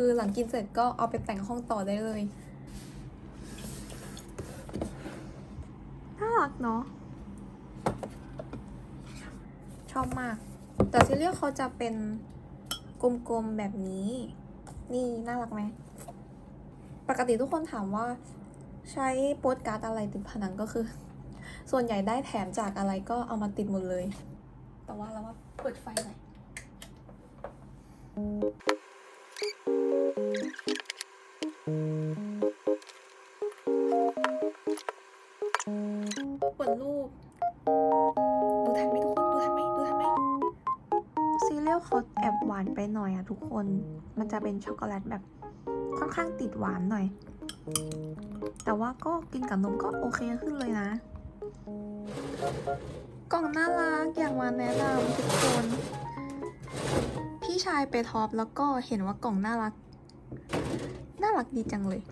คือหลังกินเสร็จก็เอาไปแต่งห้องต่อได้เลย น่ารักเนาะ ชอบมาก แต่ซีเรียลเขาจะเป็นกลมๆแบบนี้ นี่น่ารักไหม ปกติทุกคนถามว่าใช้โปสการ์ดอะไรติดผนังก็คือ ส่วนใหญ่ได้แถมจากอะไรก็เอามาติดหมดเลย แต่ว่าเราว่าเปิดไฟหน่อยเปิดรูป ดูทันไหมทุกคน ดูทันไหมดูทันไหมซีเรียลเขาแอบหวานไปหน่อยอะทุกคน มันจะเป็นช็อกโกแลตแบบค่อนข้างติดหวานหน่อย แต่ว่าก็กินกับนมก็โอเคขึ้นเลยนะ กล่องน่ารักอยากมาแนะนำทุกคน พี่ชายไปท็อปแล้วก็เห็นว่ากล่องน่ารัก น่ารักดีจังเลย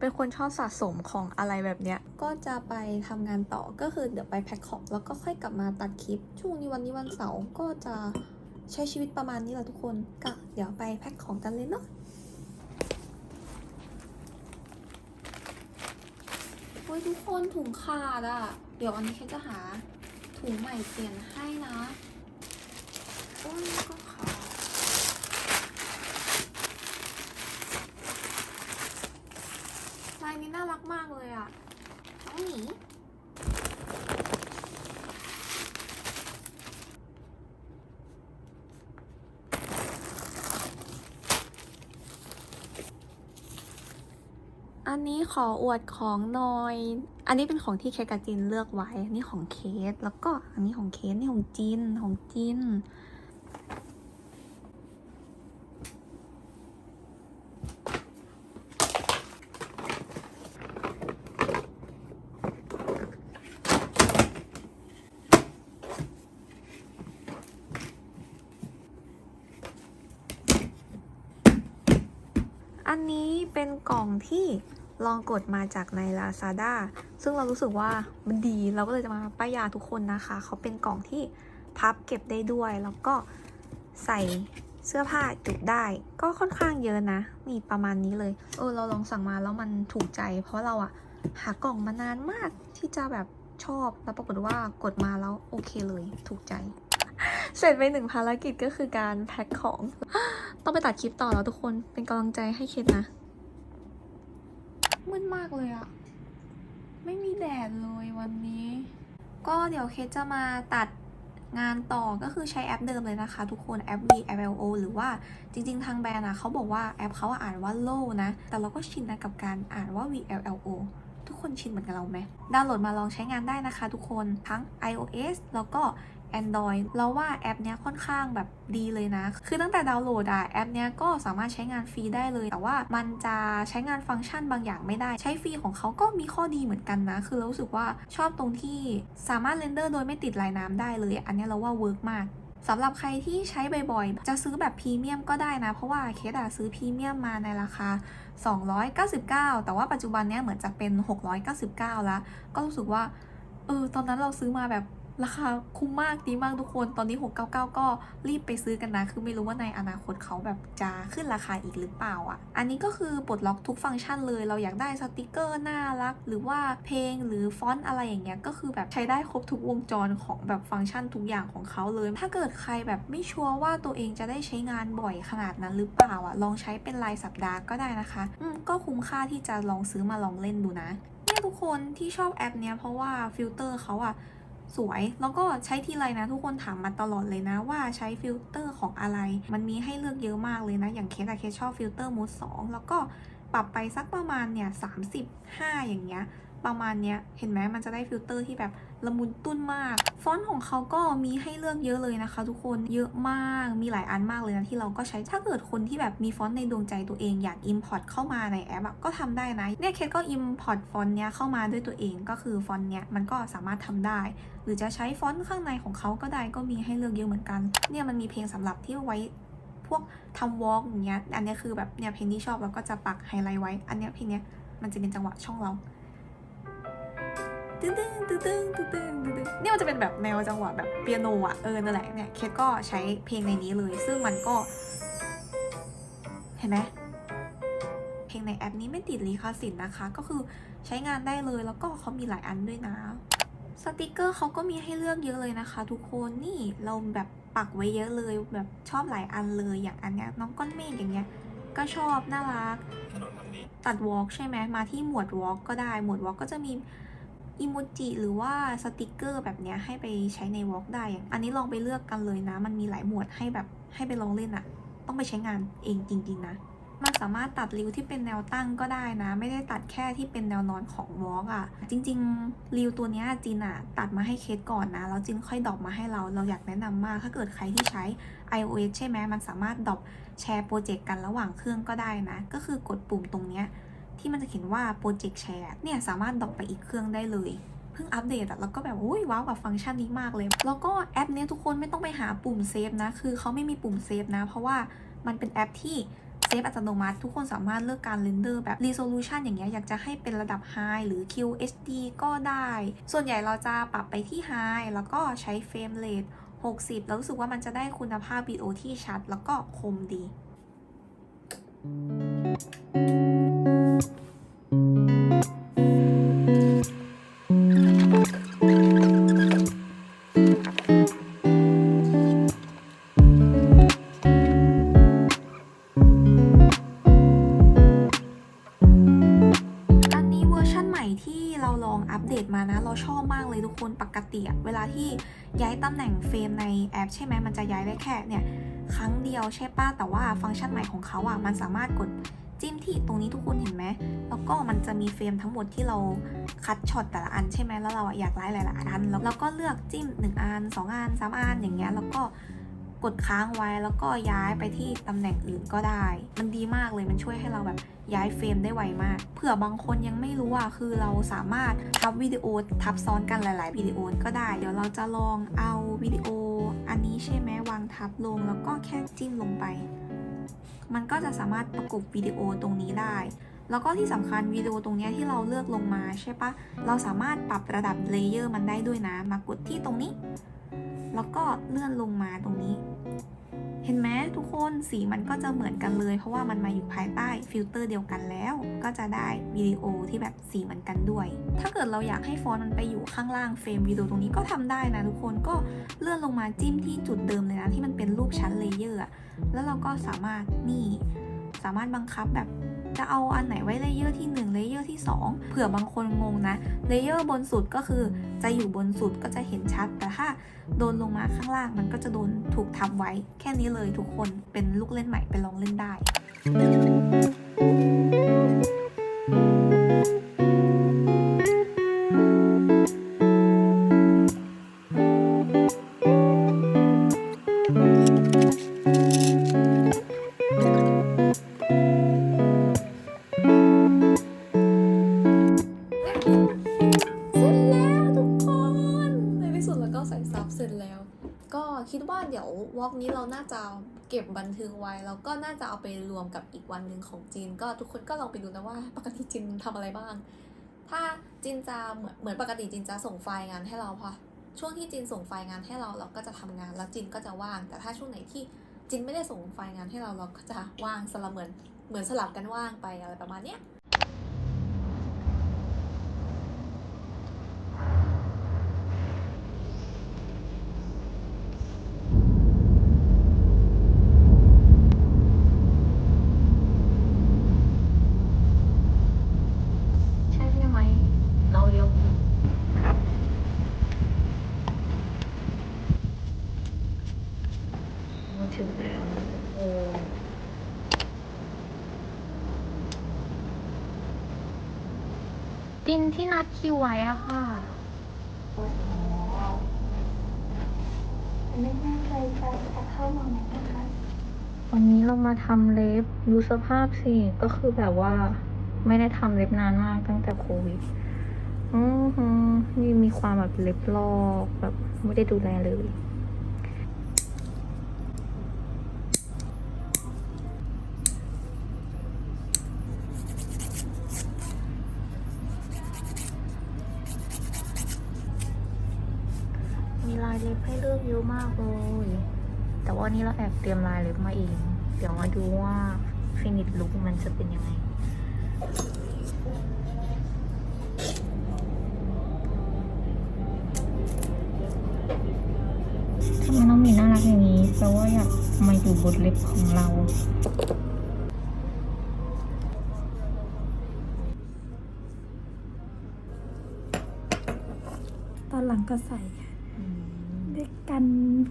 เป็นคนชอบสะสมของอะไรแบบเนี้ย ก็จะไปทำงานต่อก็คือเดี๋ยวไปแพ็คของแล้วก็ค่อยกลับมาตัดคลิป ช่วงนี้วันนี้วันเสาร์ก็จะใช้ชีวิตประมาณนี้แหละทุกคน ก็เดี๋ยวไปแพ็คของกันเลยเนาะโอ้ยทุกคนถุงขาดอะ่ะ เดี๋ยวอันนี้แค่จะหาถุงใหม่เปลี่ยนให้นะโอ้ยก็ขาดลายนี้น่ารักมากเลยอะ่ะน้องหมี อันนี้ขออวดของหน่อย อันนี้เป็นของที่เคกับจินเลือกไว้ อันนี้ของเคส แล้วก็อันนี้ของเคส นี่ของจิน ของจิน อันนี้เป็นกล่องที่ ลองกดมาจากใน Lazada ซึ่งเรารู้สึกว่ามันดี เราก็เลยจะมาป้ายยาทุกคนนะคะ เขาเป็นกล่องที่พับเก็บได้ด้วย แล้วก็ใส่เสื้อผ้าจุได้ ก็ค่อนข้างเยอะนะนี่ประมาณนี้เลย เออ เราลองสั่งมาแล้วมันถูกใจ เพราะเราอะหากล่องมานานมากที่จะแบบชอบ แล้วปรากฏว่ากดมาแล้วโอเคเลย ถูกใจ เสร็จไปหนึ่งภารกิจก็คือการแพ็คของ ต้องไปตัดคลิปต่อแล้วทุกคน เป็นกำลังใจให้เคสนะ มืดมากเลยอะไม่มีแดดเลยวันนี้ ก็เดี๋ยวเคสจะมาตัดงานต่อก็คือใช้แอปเดิมเลยนะคะ ทุกคนแอป VLO หรือว่าจริง ๆ ทางแบรนด์อะเขาบอกว่าแอปเขาอ่านว่า low นะ แต่เราก็ชินนะกับการอ่านว่า VLO ทุกคนชินเหมือนกับเราไหมดาวน์โหลดมาลองใช้งานได้นะคะทุกคนทั้ง iOS แล้วก็ Android เราว่าแอปเนี้ยค่อนข้างแบบดีเลยนะ คือตั้งแต่ดาวน์โหลดอะแอปเนี้ยก็สามารถใช้งานฟรีได้เลย แต่ว่ามันจะใช้งานฟังก์ชันบางอย่างไม่ได้ ใช้ฟรีของเขาก็มีข้อดีเหมือนกันนะ คือเรารู้สึกว่าชอบตรงที่สามารถเรนเดอร์โดยไม่ติดลายน้ำได้เลย อันนี้เราว่าเวิร์กมากสำหรับใครที่ใช้บ่อยๆ จะซื้อแบบพรีเมียมก็ได้นะ เพราะว่าเคสอะซื้อพรีเมียมมาในราคา 299 แต่ว่าปัจจุบันเนี้ยเหมือนจะเป็น 699 แล้ว ก็รู้สึกว่า เออ ตอนนั้นเราซื้อมาแบบ ราคาคุ้มมากดีมากทุกคน ตอนนี้ 699 ก็รีบไปซื้อกันนะ คือไม่รู้ว่าในอนาคตเขาแบบจะขึ้นราคาอีกหรือเปล่าอะ อันนี้ก็คือปลดล็อกทุกฟังก์ชันเลย เราอยากได้สติกเกอร์น่ารัก หรือว่าเพลงหรือฟอนต์อะไรอย่างเงี้ย ก็คือแบบใช้ได้ครบทุกวงจรของแบบฟังก์ชันทุกอย่างของเขาเลย ถ้าเกิดใครแบบไม่ชัวร์ว่าตัวเองจะได้ใช้งานบ่อยขนาดนั้นหรือเปล่าอะ ลองใช้เป็นรายสัปดาห์ก็ได้นะคะ อืม ก็คุ้มค่าที่จะลองซื้อมาลองเล่นดูนะเนี่ยทุกคนที่ชอบแอปเนี้ยเพราะว่าฟิลเตอร์เขาอะ สวย แล้วก็ใช้ทีไรนะ ทุกคนถามมาตลอดเลยนะว่าใช้ฟิลเตอร์ของอะไร มันมีให้เลือกเยอะมากเลยนะ อย่างเคสอะเคสชอบฟิลเตอร์มูด2แล้วก็ปรับไปสักประมาณเนี่ยสาอย่างเงี้ยประมาณเนี้ยเห็นไหมมันจะได้ฟิลเตอร์ที่แบบ ละมุนตุ้นมาก ฟอนต์ของเขาก็มีให้เลือกเยอะเลยนะคะ ทุกคนเยอะมากมีหลายอันมากเลยนะที่เราก็ใช้ถ้าเกิดคนที่แบบมีฟอนต์ในดวงใจตัวเองอยาก Import เข้ามาในแอปก็ทำได้นะเนี่ยเคสก็ Import ฟอนต์เนี้ยเข้ามาด้วยตัวเองก็คือฟอนต์เนี้ยมันก็สามารถทำได้ หรือจะใช้ฟอนต์ข้างในของเขาก็ได้ก็มีให้เลือกเยอะเหมือนกันเนี่ยมันมีเพลงสำหรับที่ไว้พวกทำวอล์กอย่างเงี้ย อันเนี้ยคือแบบเนี่ยเพลงที่ชอบแล้วก็จะปักไฮไลท์ไว้ อันเนี้ยเพลงเนี้ยมันจะเป็นจังหวะช่องเรา ตึ้งตึ้งตึ้งตึ้งตึ้งตึ้งตึ้งเนี่ยมันจะเป็นแบบแนวจังหวะแบบเปียโนอะเออนั่นแหละเนี่ยเคสก็ใช้เพลงในนี้เลย ซึ่งมันก็ เห็นไหมเพลงในแอปนี้ไม่ติดลิขสิทธิ์นะคะ ก็คือใช้งานได้เลยแล้วก็เขามีหลายอันด้วยนะสติกเกอร์เขาก็มีให้เลือกเยอะเลยนะคะ ทุกคนนี่เราแบบปักไว้เยอะเลยแบบชอบหลายอันเลยอย่างอันเนี้ยน้องก้อนเมฆอย่างเงี้ยก็ชอบน่ารักตัดวอล์กใช่ไหมมาที่หมวดวอล์กก็ได้หมวดวอล์กก็จะมี อิโมจิหรือว่าสติกเกอร์แบบเนี้ยให้ไปใช้ในวอล์กได้อย่างอันนี้ลองไปเลือกกันเลยนะ มันมีหลายหมวดให้แบบให้ไปลองเล่นอะต้องไปใช้งานเองจริง ๆ นะ มันสามารถตัดริ้วที่เป็นแนวตั้งก็ได้นะ ไม่ได้ตัดแค่ที่เป็นแนวนอนของวอล์กอะจริงๆริ้วตัวเนี้ยจินอะตัดมาให้เคสก่อนนะ แล้วจินค่อยดรอปมาให้เรา เราอยากแนะนำมาก ถ้าเกิดใครที่ใช้ iOS ใช่ไหมมันสามารถดรอปแชร์โปรเจกต์กันระหว่างเครื่องก็ได้นะ ก็คือกดปุ่มตรงเนี้ย ที่มันจะเขียนว่าโปรเจกต์แชร์เนี่ยสามารถดรอปไปอีกเครื่องได้เลยเพิ่งอัปเดตอะแล้วก็แบบโอ้ยว้าวกับฟังก์ชันนี้มากเลย แล้วก็แอปเนี้ยทุกคนไม่ต้องไปหาปุ่มเซฟนะ คือเขาไม่มีปุ่มเซฟนะ เพราะว่ามันเป็นแอปที่เซฟอัตโนมัติ ทุกคนสามารถเลือกการเรนเดอร์แบบ resolution อย่างเงี้ยอยากจะให้เป็นระดับ high หรือ QHD ก็ได้ ส่วนใหญ่เราจะปรับไปที่ high แล้วก็ใช้เฟรมเรท60 แล้วรู้สึกว่ามันจะได้คุณภาพวิดีโอที่ชัด แล้วก็คมดีอัน นใหม่ที่เราลองอัปเดตมานะ เราชอบมากเลยทุกคนปกติเวลาที่ย้ายตำแหน่งเฟรมในแอป ใช่ไหมมันจะย้ายได้แค่เนี่ยครั้งเดียวใช่ป้ะแต่ว่าฟังก์ชันใหม่ของเขาอะมันสามารถกดจิ้มที่ตรงนี้ทุกคนเห็นไหม แล้วก็มันจะมีเฟรมทั้งหมดที่เราคัดช็อตแต่ละอันใช่ไหมแล้วเราอยากไล่หลายๆอัน แล้วแล้วก็เลือกจิ้ม 1อัน2อัน3อันอย่างเงี้ย แล้วก็กดค้างไว้แล้วก็ย้ายไปที่ตำแหน่งอื่นก็ได้ มันดีมากเลย มันช่วยให้เราแบบ ย้ายเฟรมได้ไวมาก เผื่อบางคนยังไม่รู้อะคือเราสามารถทับวิดีโอทับซ้อนกันหลาย ๆ วิดีโอก็ได้ เดี๋ยวเราจะลองเอาวิดีโอ อันนี้ใช่ไหมวางทับลงแล้วก็แค่จิ้มลงไป มันก็จะสามารถประกบวิดีโอตรงนี้ได้ แล้วก็ที่สำคัญวิดีโอตรงนี้ที่เราเลือกลงมาใช่ปะเราสามารถปรับระดับเลเยอร์มันได้ด้วยนะ มากดที่ตรงนี้ แล้วก็เลื่อนลงมาตรงนี้ เห็นไหมทุกคนสีมันก็จะเหมือนกันเลย เพราะว่ามันมาอยู่ภายใต้ฟิลเตอร์เดียวกันแล้ว ก็จะได้วิดีโอที่แบบสีเหมือนกันด้วย ถ้าเกิดเราอยากให้ฟอนต์มันไปอยู่ข้างล่างเฟรมวิดีโอตรงนี้ก็ทำได้นะทุกคนก็เลื่อนลงมาจิ้มที่จุดเดิมเลยนะที่มันเป็นรูปชั้นเลเยอร์แล้วเราก็สามารถนี่สามารถบังคับแบบ จะเอาอันไหนไว้เลเยอร์ที่1เลเยอร์ที่ 2 เผื่อบางคนงงนะเลเยอร์บนสุดก็คือจะอยู่บนสุดก็จะเห็นชัด แต่ถ้าโดนลงมาข้างล่างมันก็จะโดนถูกทับไว้ แค่นี้เลยทุกคนเป็นลูกเล่นใหม่ไปลองเล่นได้ จะเก็บบันทึกไว้ แล้วก็น่าจะเอาไปรวมกับอีกวันหนึ่งของจีน ก็ทุกคนก็ลองไปดูนะว่า ปกติจีนทำอะไรบ้าง ถ้าจีนจะเหมือนเหมือนปกติจีนจะส่งไฟล์งานให้เราพอช่วงที่จีนส่งไฟล์งานให้เราเราก็จะทำงาน แล้วจีนก็จะว่าง แต่ถ้าช่วงไหนที่จีนไม่ได้ส่งไฟล์งานให้เราเราก็จะว่างสลับเหมือนเหมือนสลับกันว่างไปอะไรประมาณเนี้ย ใช่ไหมเราเลี้ยวมาถึงแล้วโอ้ ดินที่นัดคิวไว้อะค่ะไม่แน่ใจจะจะเข้ามาไหมนะคะ วันนี้เรามาทำเล็บดูสภาพสิ ก็คือแบบว่า ไม่ได้ทำเล็บนานมากตั้งแต่โควิดอือหือนี่มีความแบบเล็บลอกแบบไม่ได้ดูแลเลย เล็บให้เลือกเยอะมากเลย แต่ว่าวันนี้เราแอบเตรียมลายเล็บมาเอง เดี๋ยวมาดูว่าฟินิชลุคมันจะเป็นยังไงทำไมน้องหมีน่ารักอย่างนี้แปลว่าอยากมาอยู่บนเล็บของเราตอนหลังก็ใส่ด้วยกัน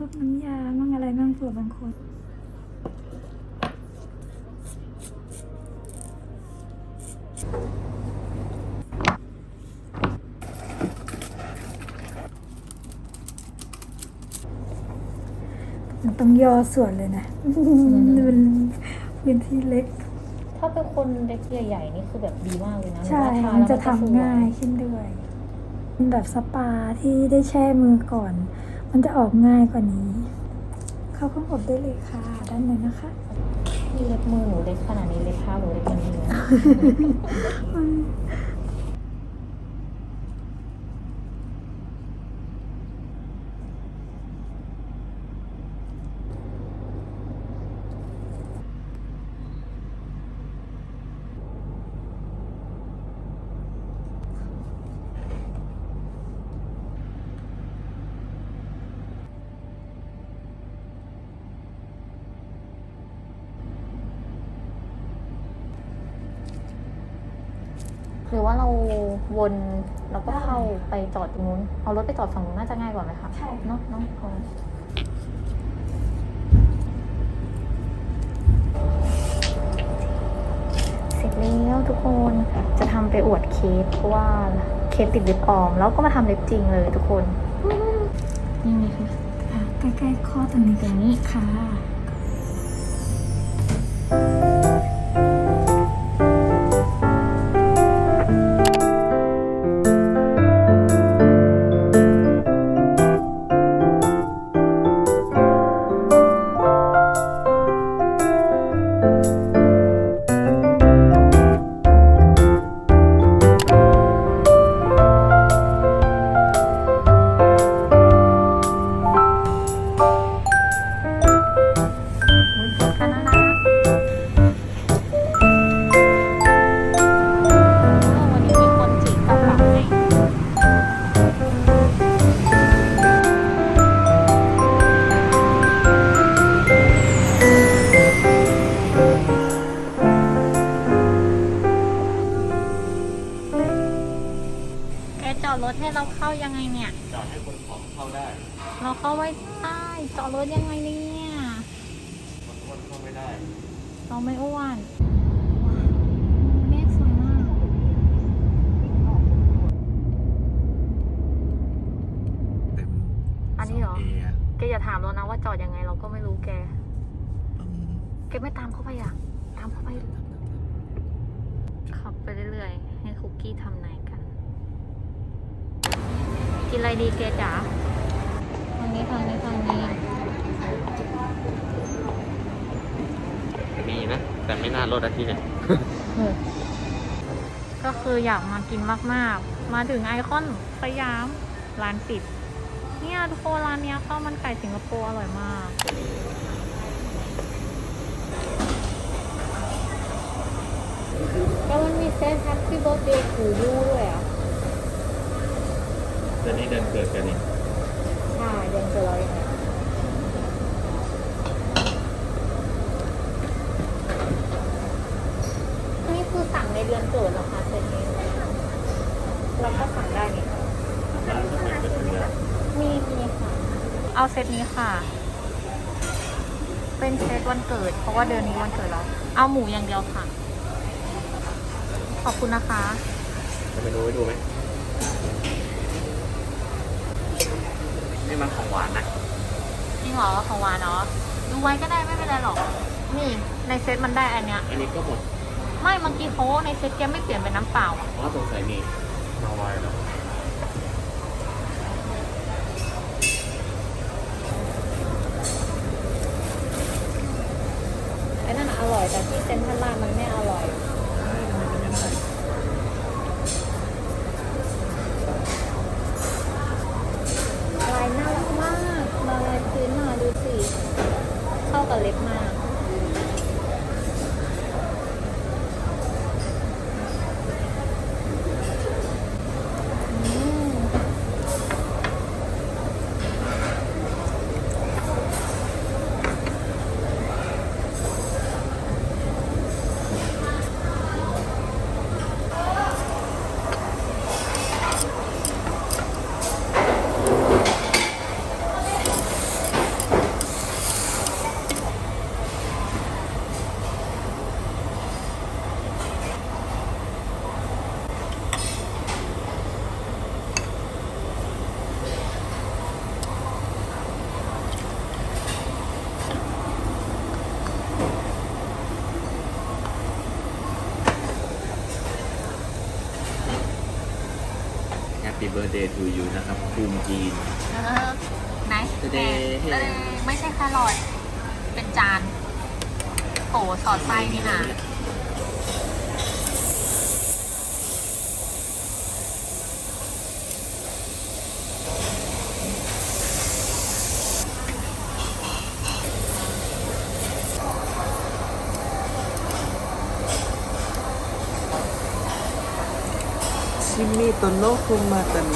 พวกน้ำยามั่งอะไรมั่งเผื่อบางคนมันต้องย่อส่วนเลยนะมันเป็นพื้นที่เล็ก ถ้าเป็นคนเล็บใหญ่ๆนี่คือแบบดีมากเลยนะใช่หรือว่าทามันแล้วจะสวทำง่ายขึ้นด้วยเป็นแบบสปาที่ได้แช่มือก่อน มันจะออกง่ายกว่านี้ เข้าเครื่องอบได้เลยค่ะ ด้านในนะคะนี่เล็บมือหนูเล็กขนาดนี้เล็บเท้าหนูเล็กกว่านี้เลยน หรือว่าเราวนแล้วก็เข้าไปจอดตรงนู้น เอารถไปจอดฝั่งนู้นน่าจะง่ายกว่าไหมคะใช่เนาะเนาะเอาเสร็จแล้วทุกคนจะทำไปอวดเคสเพราะว่าเคสติดเล็บปลอม แล้วก็มาทำเล็บจริงเลยทุกคนนี่นี่คืออะใกล้ๆข้อตรงนี้ตรงนี้ค่ะ แกอย่าถามเรานะว่าจอดยังไงเราก็ไม่รู้แกอืมแกไม่ตามเข้าไปอะ ตามเข้าไปขับไปเรื่อยๆ ให้คุกกี้ทำไหนายกัน กินอะไรดีเกจ๋าทางนี้ทางนี้ทางนี้ มีนะ แต่ไม่น่ารถอาทิตย์เนี่ยก็คืออยากมากินมากๆ มาถึงไอคอนสยามร้านปิด เนี่ยทุกคนร้านเนี้ยข้าวมันไก่สิงคโปร์อร่อยมาก แล้วมันมีเซต Happy Birthday to you ด้วยอะ เดือนนี้เดือนเกิดกันนี่ใช่เดือนเกิดเรายังไงนี่คือสั่งในเดือนเกิดเหรอคะเซตนี้เราก็สั่งได้นี่ ร้านก็มีก็ถึงแล้ว มีมีค่ะ เอาเซ ตนี้ค่ะ เป็นเซตวันเกิด เพราะว่าเดือนนี้วันเกิดเราเอาหมูอย่างเดียวค่ะ ขอบคุณนะคะ จะไปดูให้ดูไหมนี่มันของหวานนะจริงเหรอของหวานเนาะดูไว้ก็ได้ไม่เป็นไรหรอก นี่ในเซตมันได้อันเนี้ย อันนี้ก็หมด ไม่เมื่อกี้เขาในเซตแกไม่เปลี่ยนเป็นน้ำเปล่าอะเพราะสงสัยมีมาไวแล้ว ไอ้นั่นน่ะอร่อย แต่ที่เซนทรัลลาดมันไม่อร่อย birthday to you นะครับภูมิจีน เออไหนเดย์เดย์ไม่ใช่แค่ลอทเป็นจานโถสอดไส้นี่นะ ชิมิโตโนะคุมาตะเน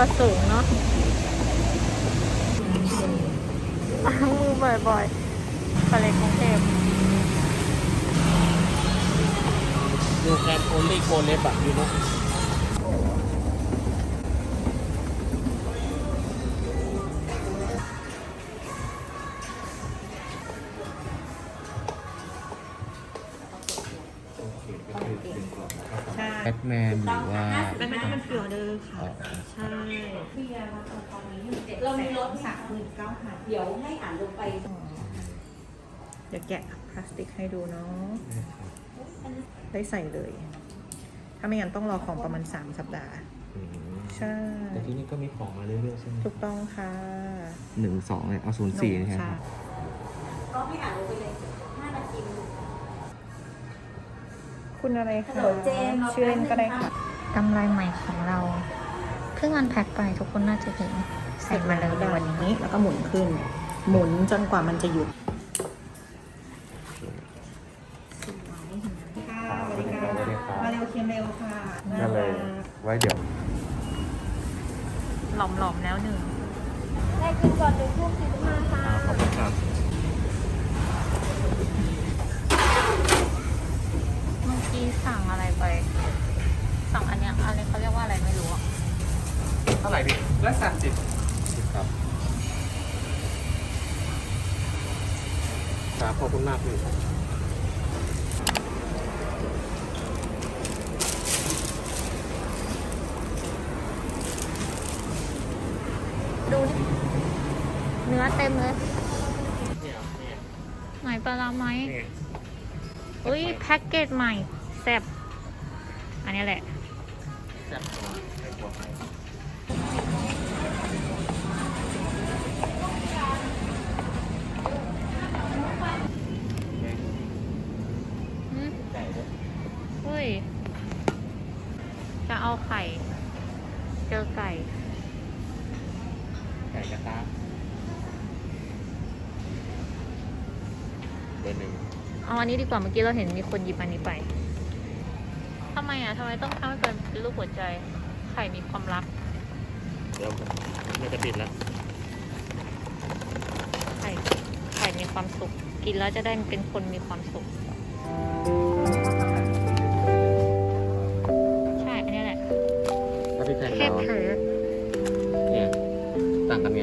ตัวสูงเนาะล้างมือบ่อยๆทะเลกรุงเทพดูแคนโอลี่โกเลบอะอยู่เนาะแบทแมนหรือว่า ไหมมันเผื่อเดิมค่ะ ใช่เบียร์มาตอนนี้เรามีรถสามหมื่นเก้าพันเดี๋ยวให้อ่านลงไป เดี๋ยวแกะพลาสติกให้ดูเนาะ ได้ใส่เลย ถ้าไม่งั้นต้องรอของประมาณ 3 สัปดาห์ ใช่ แต่ที่นี่ก็มีของมาเรื่อยๆใช่ไหมถูกต้องค่ะหนึ่งสองเนี่ยเอาศูนย์สี่นะครับก็ไม่อ่านลงไปเลยห้านาทีคุณอะไรคะชื่อเล่นก็ได้ค่ะ กำไรใหม่ของเราเพิ่งอันแพ็คไปทุกคนน่าจะเห็นใส่มาเลยในวันนี้แล้วก็หมุนขึ้น หมุนจนกว่ามันจะหยุดค่ะสวัสดีค่ะ สวัสดีครับ มาเร็วเคียมเร็วค่ะ ก็เลยไว้เดี๋ยว หลอมๆแล้วหนึ่ง ได้กินก่อนหนึ่งทุ่มสี่สิบห้าค่ะ ขอบคุณครับ เมื่อกี้สั่งอะไรไป สั่งอันเนี้ยอะไรเขาเรียกว่าอะไรไม่รู้อะ เท่าไหร่พี่ร้อยสามสิบครับครับขอบคุณมากพี่ ดูดิเนื้อเต็ มเลย ไหนปลาร้าไหมอุ้ยแพ็กเกจใหม่แซ่บอันนี้แหละ นนี้ดีกว่าเมื่อกี้เราเห็นมีคนหยิบอันนี้ไปทำไมอะทำไมต้องทำให้เป็นเป็นรูปหัวใจ ไข่มีความรัก เดี๋ยวมันจะปิดแล้ว ไข่ไข่มีความสุข กินแล้วจะได้เป็นคนมีความสุข ใช่อันนี้แหละถ้าพี่แพนแค่เราเผลอเนี่ยต่างกันไง